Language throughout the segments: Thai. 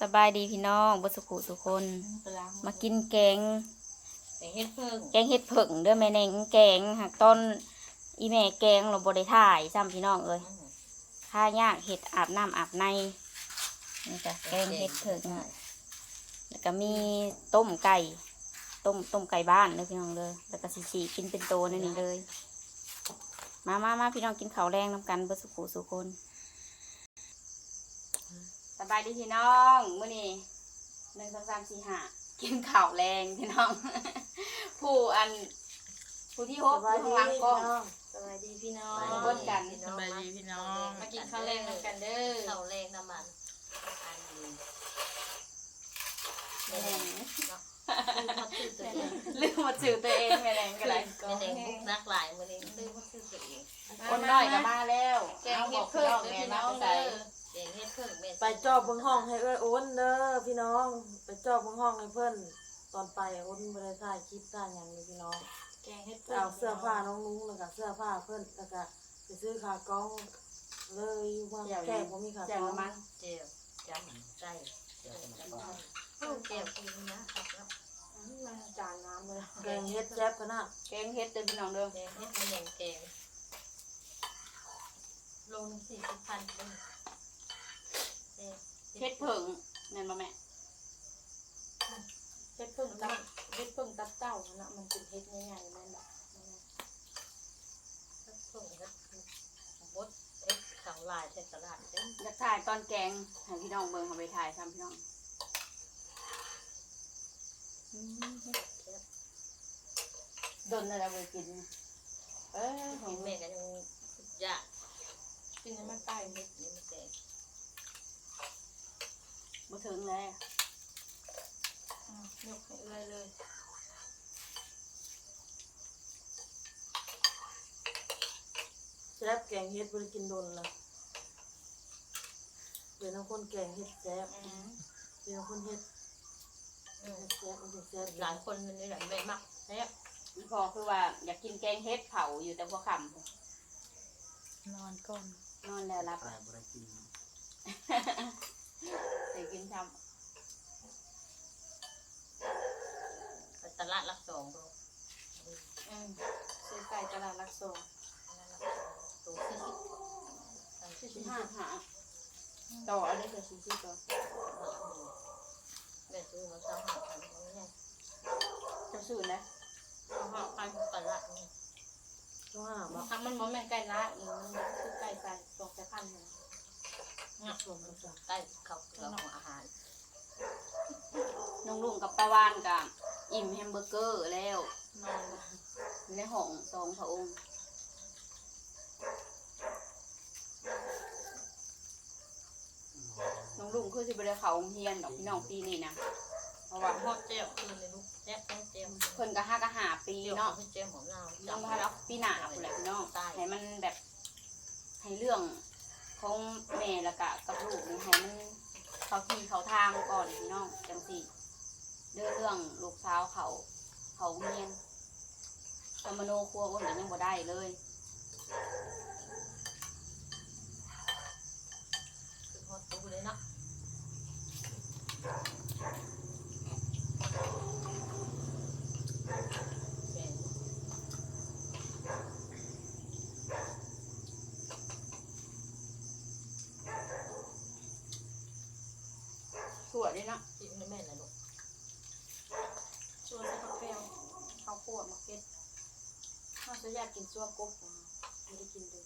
สบายดีพี่น้องบุสุขุทุกคน มากินแกงแต่เฮ็ดเพิ่งแกงเห็ดผึ่งเด้อแม่แนงแกงหักต้นอีแม่แกงเราบริถ่ายซ้ำพี่น้องเอ้ยข้ายากเห็ดอาบน้ำอาบในนี่จ้ะแกงเห็ดผึ่งแล้วก็มีต้มไก่ ต้มต้มไก่บ้านเด้อพี่น้องเลย แล้วก็สีสีกินเป็นโตนั่นนี่เลย มามามาพี่น้องกินข้าวแรงน้ำกันบุสุขุสุคน สบายดีพี่น้องมื้อนี้หนึ่งสองสามสี่ห้ากินข้าวแรงพี่น้อง ผู้อัน ผู้ที่โฮปผู้ข้างหลังกล้องสวัสดีพี่น้องไปเบิ่งกันสบายดีพี่น้องมากินข้าวแรงกันเด้อข้าวแรงน้ำมันอันนี้แม่แดงเนาะเขาซื้อตัวเองลืมมาสื่อตัวเองแม่แดงก็เลยแม่เองบุกนักหลายมื้อนี้ซื้อเขาซื้อตัวเองคนน้อยก็มาแล้วแกงเห็ดเพิ่มเด้อพี่น้องเด้อ เองเฮ็ดเพิ่งแม่ไปจอบเบิ่งห้องให้เอ้ยโอนเด้อพี่น้อง ไปจอบเบิ่งห้องให้เพิ่นตอนไปโอนบ่ได้ถ่ายคลิปถ่ายหยังเลยพี่น้องแกงเห็ดเอาเสื้อผ้าน้องลุงแล้วก็เสื้อผ้าเพิ่นแล้วก็ไปซื้อขากล้องเลยว่าแก่บ่มีขาแจ่กวล้องมันเจียวจำใจเจียวจำใจโอ้เจียวกินนะครับเนาะมันจานน้ำเลยแกงเฮ็ดแซ่บขนาดแกงเฮ็ดเด้อพี่น้องเด้อแกงเฮ็ดเป็นแกงแกงโลนึงสี่สิบพันเป็น เฮ็ดผึ่งนั่นบ่แม่เห็ดเพิ่งตับเห็ดเพิ่งตับเต้านะมันเป็นเห็ดใหญ่ๆนั่นแหละเฮ็ดเพิ่งเฮ็ดบดเฮ็ดสังลายใส่ตลาดเต็มอยากถ่ายตอนแกงให้พี่น้องเบิ่งเอาไปถ่ายซ้ำพี่น้องโดนอะไรไปกิน เออขอกิงนแม่ก็ยังยากกินให้มันใต้เม็ด นี่มันแกง บ่ ถึงเลยอะยกให้เอื้อยเลยแซ่บแกงเฮ็ดบ่ได้กินโดนละเป็นทั้งคนแกงเฮ็ดแซ่บเป็นทั้งคนเฮ็ดอืมเฮ็ดแซ่บมันสิแซ่บหลายคนมันนี่แหละแม่มักแซ่บพอคือว่าอยากกินแกงเฮ็ดเผาอยู่แต่พอค่ำนอนก่อนนอนแล้วรับ ตายบ่ได้กิน ไปกินซ้ไปตลาดรักสองตัวอืมซื้อไก่ตลาดรักโซตัวสี่สิบำสี่สิบห้าหาต่อเอะไรจะสี่สิบต่อแม่ซื้อมาสามห้าพันไม่ใช่จะซื้อนะสามห้าพันตลาดนี่ต้องหาบ่ทำมันบ่แม่นไก่ละอีกมันคือไก่ใส่ตกแต่พันหนึ่ง เนี่ยส่วนมันจะใกล้เขาเกลือของอาหารน้องลุงกับป้าวานกับอิ่มแฮมเบอร์เกอร์แล้วนอนละอยู่ในห้องสองพระองค์น้องลุงคือสิบได้เขาโรงเรียนดอกพี่น้องปีนี้นะเพราะว่าหอดเจียวคือในลูกแซ่บแซ่บเจียวเพิ่นก็ห้ากะหาปีเจียวเนาะคือเจียวของเราน้องพาเราปีหน้าพุ่นแหละพี่น้องให้มันแบบให้เรื่อง ของแม่และกะกับลูกนี่ให้มันเขาที่เขาทางก่อนพี่น้องจังสี่เรื่องเรื่องลูกสาวเขา เขาเมียนสมโนครัวอ้นก็ยังบ่ได้เลยคือหอตูเลยเนาะแกง สวยด้วยเนาะ กินให้แม่นะลูก ชัวร์ใส่ผักแก้วข้าวโพดมะเขือข้าวจะอยา กกินชัวร์กบอะไม่ได้กินเลย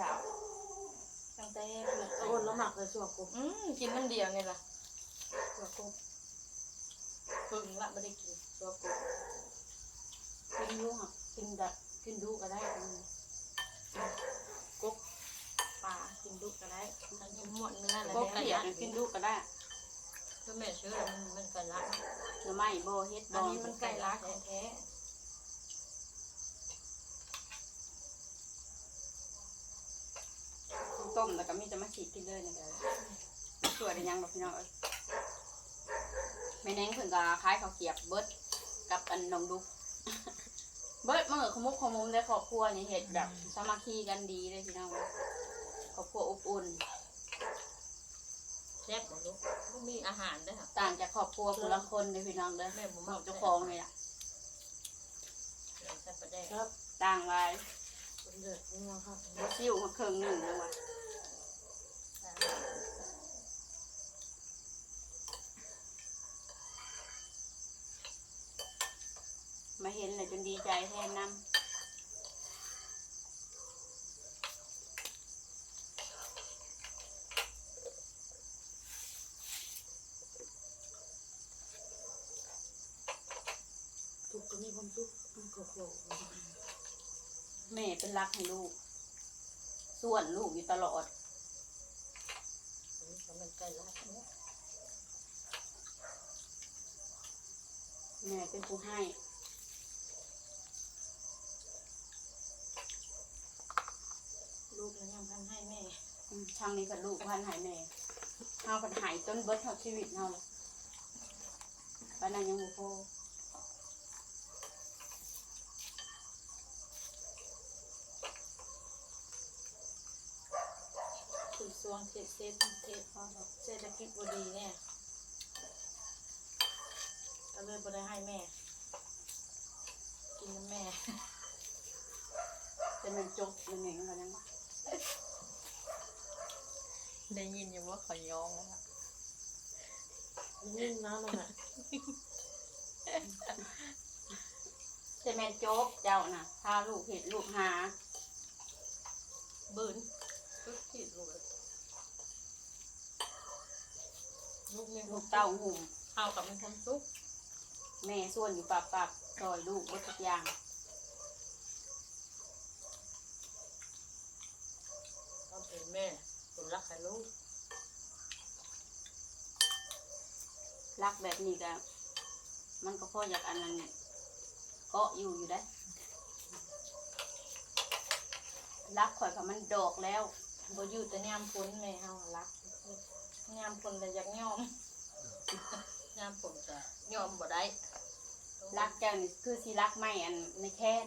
ดาวตั้งแต่เปิดโอนแล้วหมักเลยส่วนกบอืมกินน้ำเดียวไงล่ะชัวร์กบเพิ่งละไม่ได้กินชัวร์กบกินลูกอะกินดะกินดูก็ได้อืมกบปลากินดุก็ได้ทั้งหมดเนื้ออะไรพวกได้เขียดกินดูก็ได้คือแม่ซื้อแล้วมันมันกันละหน่อไม้โบเฮ็ดบอันองนี้มันไก่ล้าของแท้ ต้มแล้วก็มีจะมาฉีดกินเลยนี่เลยสวยได้ยังดอกพี่น้องเอ้ยแม่แนงเพิ่นก็คล้ายข้าวเกรียบเบิดกับอันนองดุก เบิดมื่อขมุกขมุมได้ครอบครัวนี่เฮ็ดแบบสามัคคีกันดีเลยพี่น้องครอบครัวอบอุ่น แซ่บบ่ลูกบ่มีอาหารเด้อค่ะ ต่างจากครอบครัวคนละคนเลยพี่น้องเด้อแม่บ่บมัอกกเจ้าของเลยล่ะแซ่บประแดกครับต่างไว้เป็นเดือดนี่นะครับ บ่ซิ่วมาเครื่องหนึ่งเลยว่ะ มาเห็นเลยจนดีใจแทนน้ทุกข์ก็มีความสุขมันก็โผล่ำแม่เป็นรักให้ลูก ส่วนลูกอยู่ตลอดอันนี้ก็มันใกล้ลาดเนาะแม่เป็นผู้ให้ ลูกแล้วยัง พันให้แม่อืมทางนี้กับลูกพันหายแม่เฮาพันหายจนเบิดเท่าชีวิตเฮาเลยปานนั้นยังบ่พอคือสวงเทศเศรษฐเทศพอดอกเศรษฐกิจบ่ดีแน่ก็เลยบ่ได้ให้แม่ กินกับแม่จะมันจกมันหนึ่งกันยัง ได้ยินอยู่ว่าเขายองแล้วค่ะยิ่งนะมันอะจะแม่นโจ๊กเจ้าน่ะพาลูกเห็ดลูกหาบืนปึ๊กติดลูกเลยลูกมีคลูวากมเต้าหุ่มข้าวกับมีความสุข แม่ส่วนอยู่ปากปากซอยลูกวัดทุกอย่าง ก็เป็น แม่คนรักให้ลูกรักแบบนี้ก็มันก็พออยากอันนั้นเกาะอยู่อยู่ได้อรักข่อยกับมันดอกแล้วบ่อยู่แต่ยามพ้นแม่เฮารักยามพ้นแต่อยากย่อมงามผมจะยอมบ่ได้รักเจ้านี่คือสิรักไม่อันในแค้น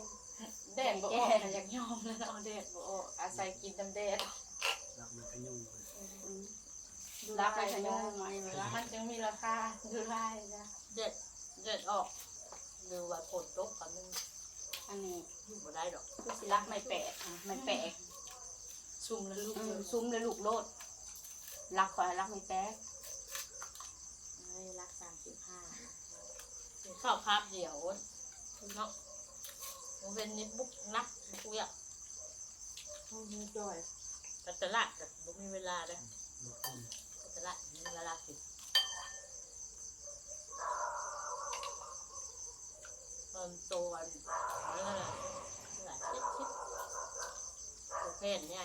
แดดบ่ออกแต่อยากย่อมแล้วเอาแดดบ่ออกอาศัยกินน้ำแดด รักมันขยุ่งเลยอืมดูรักไปลายขจ้ะยุ่งไว้เวลามันจึงมีราคาดูลายจ้ะเด็ดเด็ดออกหรือว่าฝนตกกับมันอันนี้อยู่บ่ได้ดอกคือสิรักไม่แปลกอะไม่แปลกซุ่มแล้วลูกอืเลมยซุ้มเลยลูกโลดรักข่อยรักไม่แปลกให้รักสามสิบห้ากินข้าวคาบเดียวเนาะมันเป็นนิดบุกนักบุกเยอะห้องนี้จ่อย แต่ตลาดแบบบ่มีเวลาเลยรถต้นตลาดมีเวลาปิดตอนโตวันนี่ก็เลยหลายชิดชิดตัวเพศเนี่ย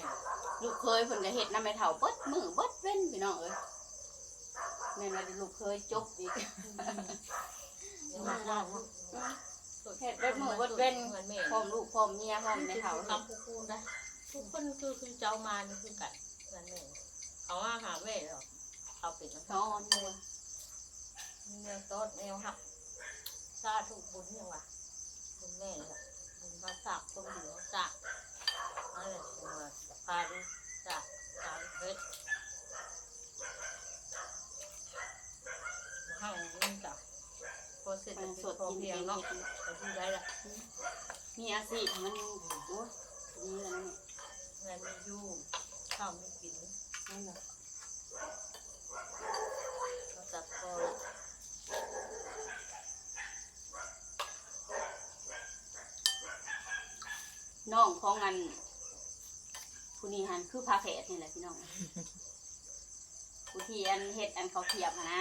ลูกเคยเพิ่นก็เฮ็ดน้ำไม่เท่าเบิดมือเบิดเว้นพี่น้องเอ้ยแม่นว่าลูกเคยจกอีกยังมาได้เฮ็ดเบิดมือเบิดเว้นเหมือนแม่พร้อมลูกพร้อมเมียพร้อมแม่เฒ่าคำพูดนะ ทุกคนคือคือเจ้ามานี่คือกันนั่นแม่เขาว่าหาแม่หรอกเขาเป็นกันนอนเลยแนวต้นแนวหักซาถูกบุญยังวะบุญแม่เลยบุญพระศักดิ์คนเหลือจักนั่นแหละจังหวะพาดูจักสามเพชรห้างนี่จักพอเสร็จมันจะสดพอกินเพีเอยงงเนาะเฮ็ดไปดูได้ละมีอาชีพมันโอ้ยดีแล้วนะเนี่ย เงินมีอยู่ข้าวมีกินนั่นแหละก็จัดพอละน้องของอันผู้นี้หันคือพาแผดนี่แหละพี่น้อง ผู้ที่อันเฮ็ดอันเขาเทียบอะนะ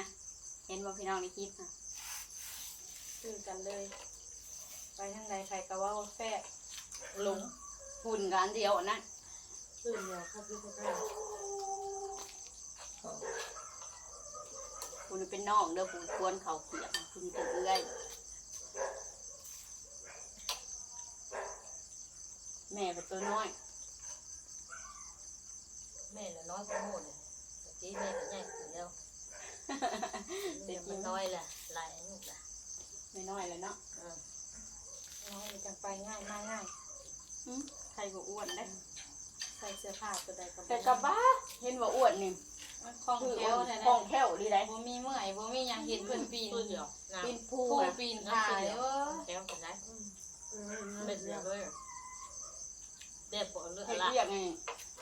เห็นว่าพี่น้องในคลิปนะคือกันเลย ไปทางใดใครก็ว่าแฟะหลงหุ่นกันเดียวอันนั้น ตื่นเดียวครับพี่ก็ได้ผู้นี้เป็นน้องเด้อผู้ควรเขาเทียบผู้นี้เป็นเอื้อยแม่เป็นตัวน้อย แม่ละน้อยก็โม่เลยตะกี้แม่ก็ใหญ่ขึ้นแล้วเด็กมันน้อยแหละหลายลูกละไม่น้อยเลยเนาะอืมน้อยจังไปง่ายมาง่ายหึใครก็อ้วนได้ใส่เสื้อผ้าตัวใดก็บ่แต่กับบ้าเห็นว่าอ้วนนี่มันคล่องคือแคล่วว่าแท้คล่องแคล่วดีได้บ่มีเมื่อยบ่มีหยังเห็นเพิ่นปีนตัวเดียวนะปีนภูผู้อะปีนนั่นถ่าตัวยเดียวเออแก้วกันได้เออเป็นเดียวเลยเด็ดปวดเลือดเฮ็ดละเรียกไง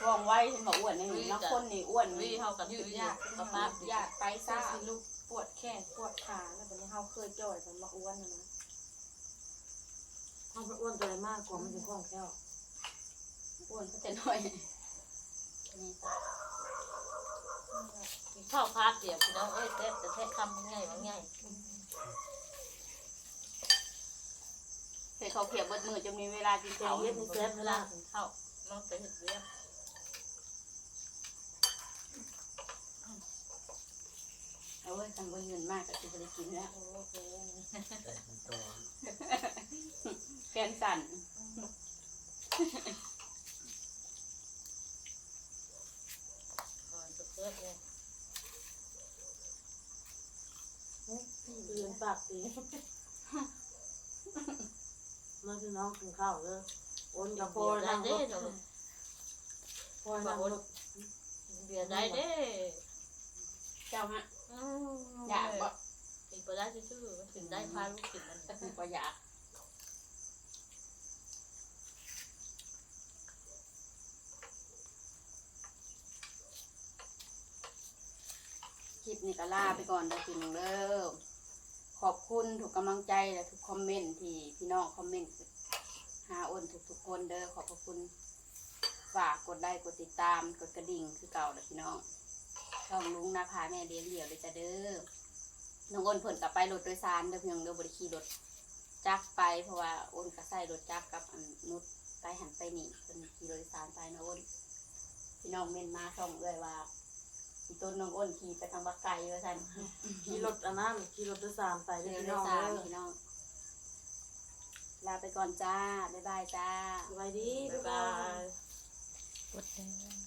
ว่องไวเห็นบ่อ้วนนี่นักคนนี่อ้วนวิ่งเข้ากันยืยืดดยายากกกกระป้าป้าญาติไปซ่าสิลูกปวดแข้งปวดขาแล้วบัดนี้เฮาเคยจ่อยมันมาอ้วนน่ะนะถ้ามันอ้วนตัวใหญ่มากกว่ามันจะคล่องแคล่ว อ้วนก็จะน้อยนี่จ้ะข้าวพาเดียวพี่น้องเอ้ยเด็ดแต่แท้คำง่ายว่าง่ายเฮ็ดข้าวเขียวเบิดมื้อจนมีเวลากินแกข้างวเฮ็ดนี่แซ่บเวเวลาลาถึงข้าวน้องไปเห็ดเรียบเอาไว้ทำบ่เงินมากก็สิบ่ได้กินแล้วโอ้โหแต่มันต่อแกนสั่น ก่อนจะเกิดเนี่ย เรียนปากดีมาพี่น้องกินข้าวเลยโอนกับพ่อได้นั่งรเด้ถเดี๋ยวพ่อนั่งรถเบียร์ได้เด้เจ้าฮะอือยากบ่อีกไปได้ชื่อมันถึงได้พาลูกกินมันบ่อยากคลิปนี้ก็ลาไปก่อนเด้อพี่น้องเด้อ ขอบคุณทุกกำลังใจและทุกคอมเมนต์ที่พี่น้องคอมเมนต์หาอ้นทุกๆคนเด้อขอบพระคุณฝากกดไลค์กดติดตามกดกระดิ่งคือเก่าเด้อพี่น้องช่องลุงนาพาแม่เลี้ยงเดี่ยวเลยจ้ะเด้อน้องอ้นเพิ่นกลับไปรถโดยสารเด้อพี่น้องเด้อบริขี่รถจักรไปเพราะว่าอ้นก็ใส่รถจักรกับอันนุชไปหันไปนี่เพิ่นขี่รถโดยสารไปนะอ้นพี่น้องเม่นมาช่องเอ้ยว่า อีต้นน้องอ้นขี่ไปทางบักไก่ว่าซั่นขี่รถอันนั้นขี่รถโดยสารไปไปเลยรถพี่โดน้ยองสารเด้อพี่น้องลาไปก่อนจ้าบ๊ายบายจ้า สบายดีบ๊ายบาย กดเลย